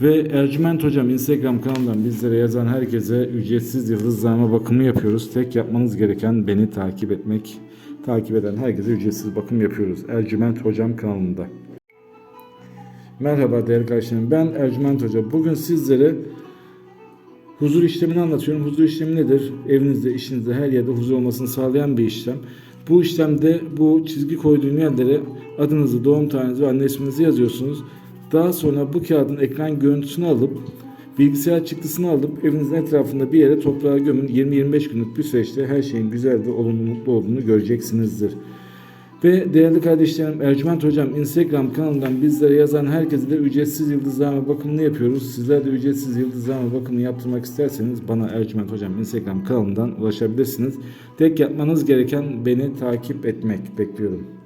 Ve Ercüment Hocam Instagram kanalından bizlere yazan herkese ücretsiz yıldızlama bakımı yapıyoruz. Tek yapmanız gereken beni takip etmek. Takip eden herkese ücretsiz bakım yapıyoruz. Ercüment Hocam kanalında. Merhaba değerli kardeşlerim. Ben Ercüment Hoca. Bugün sizlere huzur işlemini anlatıyorum. Huzur işlemi nedir? Evinizde, işinizde, her yerde huzur olmasını sağlayan bir işlem. Bu işlemde bu çizgi koyduğum yerlere adınızı, doğum tarihinizi ve anne isminizi yazıyorsunuz. Daha sonra bu kağıdın ekran görüntüsünü alıp bilgisayar çıktısını alıp evinizin etrafında bir yere toprağa gömün. 20-25 günlük bir süreçte her şeyin güzel ve olumlu mutlu olduğunu göreceksinizdir. Ve değerli kardeşlerim Ercüment Hocam Instagram kanalından bizlere yazan herkese de ücretsiz yıldızlama bakımını yapıyoruz. Sizler de ücretsiz yıldızlama bakımını yaptırmak isterseniz bana Ercüment Hocam Instagram kanalından ulaşabilirsiniz. Tek yapmanız gereken beni takip etmek. Bekliyorum.